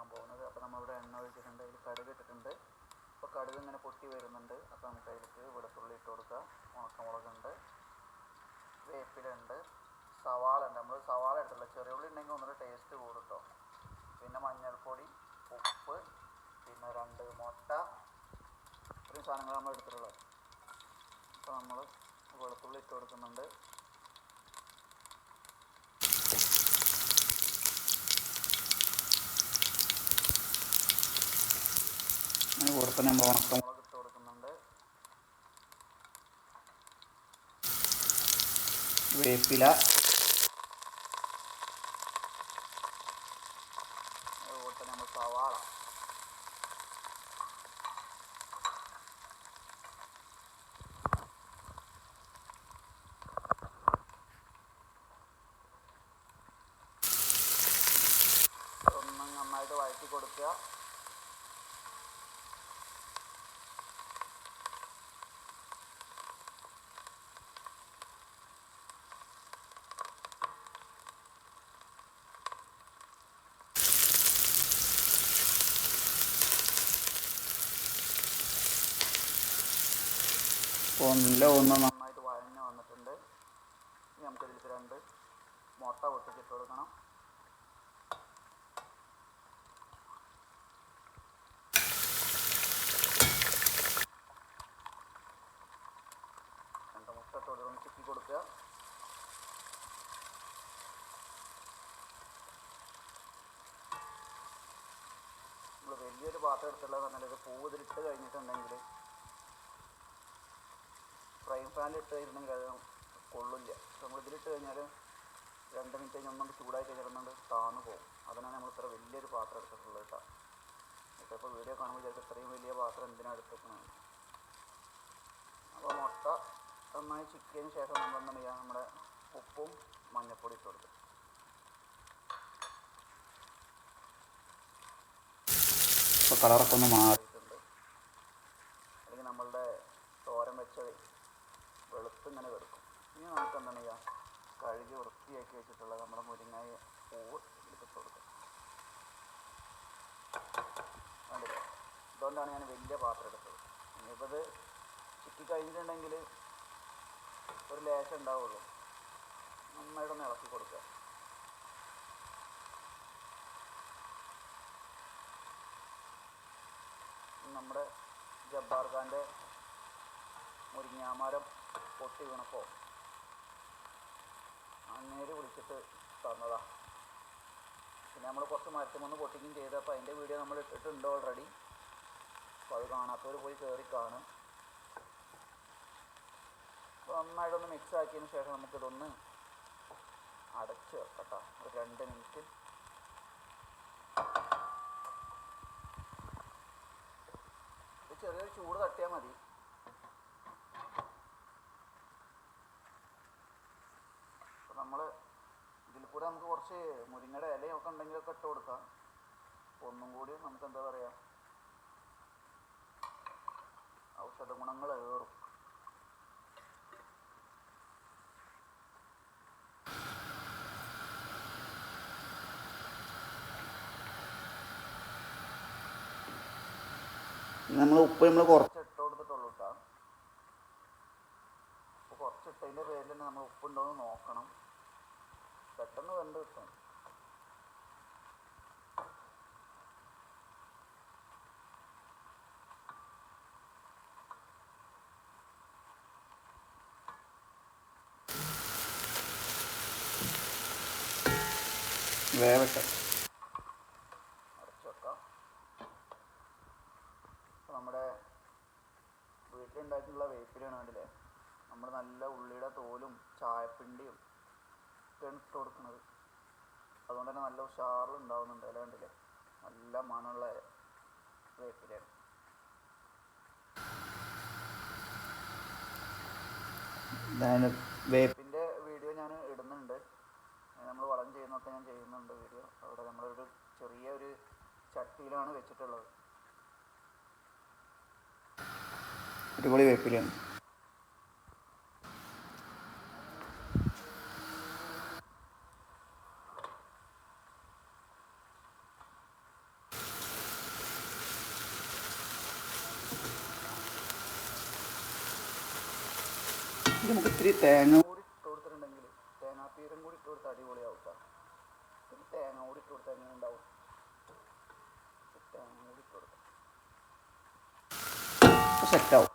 ഉണ്ടാക്കാൻ പോകുന്നത്. അപ്പോൾ നമ്മളിവിടെ എണ്ണ ഒഴിച്ചിട്ടുണ്ട് അതിൽ കടുക് ഇട്ടിട്ടുണ്ട്. അപ്പോൾ കടുക് ഇങ്ങനെ പൊട്ടി വരുന്നുണ്ട്. അപ്പോൾ നമുക്ക് അതിലേക്ക് വെളുത്തുള്ളി ഇട്ട് കൊടുക്കാം. ഉണക്കമുളകുണ്ട് വേപ്പിലുണ്ട് സവാള ഉണ്ട് നമ്മൾ സവാള എടുത്തില്ല ചെറിയ ഉള്ളി ഉണ്ടെങ്കിൽ ഒന്നുകൂടെ ടേസ്റ്റ് കൂടും കേട്ടോ പിന്നെ മഞ്ഞൾപ്പൊടി ഉപ്പ് പിന്നെ രണ്ട് മുട്ട. ഇത്രയും സാധനങ്ങൾ നമ്മൾ എടുത്തിട്ടുള്ളത്. അപ്പോൾ നമ്മൾ വെളുത്തുള്ളി ഇട്ട് കൊടുക്കുന്നുണ്ട്. കൂടെ നമ്മൾ ഉണക്കം ഇട്ട് കൊടുക്കുന്നുണ്ട് വേപ്പില വഴറ്റി കൊടുക്കുക. ഒന്നില്ല ഒന്ന് നന്നായിട്ട് വഴഞ്ഞ് വന്നിട്ടുണ്ട്. ഇനി നമുക്ക് ഇതിലേക്ക് രണ്ട് മുട്ട പൊട്ടിച്ചിട്ട് കൊടുക്കണം. വലിയൊരു പാത്രം എടുത്തുള്ളത് പറഞ്ഞാൽ ഇത് പൂവ് കഴിഞ്ഞിട്ടുണ്ടെങ്കിൽ ഫ്രൈ ഇട്ട് കഴിഞ്ഞിട്ടുണ്ടെങ്കിൽ അത് കൊള്ളില്ല. നമ്മൾ ഇതിലിട്ട് കഴിഞ്ഞാൽ രണ്ട് മിനിറ്റ് കഴിഞ്ഞ് ഒന്നുകൊണ്ട് ചൂടായി കഴിഞ്ഞിരുന്നുണ്ട് താന്നു പോകും. അതിനാണ് നമ്മൾ ഇത്ര വലിയൊരു പാത്രം എടുത്തിട്ടുള്ളത് കേട്ടോ ഇപ്പോൾ വീഡിയോ കാണുമ്പോൾ ചിലപ്പോൾ ഇത്രയും വലിയ പാത്രം എന്തിനാണ് എടുത്തിരിക്കുന്നത് അപ്പോൾ മുട്ട നന്നായി ചിക്കിയതിന് ശേഷം നമ്മൾ എന്താ ചെയ്യുക നമ്മുടെ ഉപ്പും മഞ്ഞൾപ്പൊടി ഇട്ട് കൊടുക്കും ഇപ്പോൾ കളറൊക്കെ ഒന്ന് മാറിയിട്ടുണ്ട് അല്ലെങ്കിൽ നമ്മളുടെ തോരൻ വെച്ചത് വെളുത്ത് ഇങ്ങനെ കിടക്കും ഇനി നമുക്ക് എന്താണ് ചെയ്യുക കഴുകി വൃത്തിയാക്കി വെച്ചിട്ടുള്ള നമ്മുടെ മുരിങ്ങായ പൂവ് ഇതിലിട്ട് കൊടുക്കുക കണ്ടില്ലേ അതുകൊണ്ടാണ് ഞാൻ വലിയ പാത്രം എടുത്തത്. ഇനിയിപ്പോൾ ഇത് ചുറ്റി കഴിഞ്ഞിട്ടുണ്ടെങ്കിൽ ഒരു ലേശം ഉണ്ടാവുള്ളൂ. നന്നായിട്ട് ഒന്ന് ഇളക്കി കൊടുക്കുക. നമ്മുടെ ജബ്ബാർ ഖാന്റെ മുരിങ്ങാമരം പൊട്ടി വീണപ്പോൾ അങ്ങേര് വിളിച്ചിട്ട് തന്നതാണ് പിന്നെ നമ്മൾ കുറച്ച് മരത്തിൽ നിന്ന് പൊട്ടിക്കുകയും ചെയ്തപ്പോൾ അതിന്റെ വീഡിയോ നമ്മൾ ഇട്ടിട്ടുണ്ട് ഓൾറെഡി അപ്പോൾ അത് കാണാത്തവർ പോയി കയറി കാണും. അപ്പോൾ നന്നായിട്ടൊന്ന് മിക്സ് ആക്കിയതിന് ശേഷം നമുക്കിതൊന്ന് അടച്ച് വെക്കട്ടോ. ഒരു രണ്ട് മിനിറ്റ് ചെറിയൊരു ചൂട് തട്ടിയാൽ മതി. അപ്പോൾ നമ്മൾ ഇതിൽ കൂടെ നമുക്ക് കുറച്ച് മുരിങ്ങയുടെ ഇലയൊക്കെ ഉണ്ടെങ്കിലൊക്കെ ഇട്ട് കൊടുക്കാം. ഒന്നും കൂടി നമുക്ക് എന്താ പറയുക ഔഷധ ഗുണങ്ങൾ ഏറും. നമ്മൾ ഉപ്പ് നമ്മൾ കുറച്ച് ഇട്ട് കൊടുത്തിട്ടുള്ളൂ കേട്ടോ അപ്പോൾ കുറച്ച് ഇട്ടതിന്റെ പേരിൽ തന്നെ നമ്മൾ ഉപ്പുണ്ടോ എന്ന് നോക്കണം. പെട്ടെന്ന് കണ്ടു കിട്ടും. വേവട്ടെ. അടച്ചു വെക്കാം അപ്പോൾ നമ്മുടെ വീട്ടിലുണ്ടാക്കിയിട്ടുള്ള വേപ്പിലാണ് കണ്ടില്ലേ? നമ്മൾ നല്ല ഉള്ളിയുടെ തോലും ചായപ്പിണ്ടിയും ഒക്കെയാണ് ഇട്ട് കൊടുക്കുന്നത്. അതുകൊണ്ട് തന്നെ നല്ല ഉഷാറിൽ ഉണ്ടാവുന്നുണ്ട്. അല്ല കണ്ടില്ലേ? നല്ല മണമുള്ള വേപ്പിലാണ് വേപ്പിന്റെ കാര്യങ്ങളൊക്കെ ഞാൻ ചെയ്യുന്നുണ്ട് വീഡിയോ അവിടെ നമ്മളൊരു ചെറിയ ഒരു ചട്ടിയിലാണ് വെച്ചിട്ടുള്ളത്. അടിപൊളി വേപ്പിലാണ് നമുക്ക് ഇത്തിരി തേങ്ങ തേങ്ങ കൂടി ഇട്ട് കൊടുത്താൽ എങ്ങനെ ഉണ്ടാവും. തേങ്ങ കൂടി ഇട്ട് സെറ്റാവും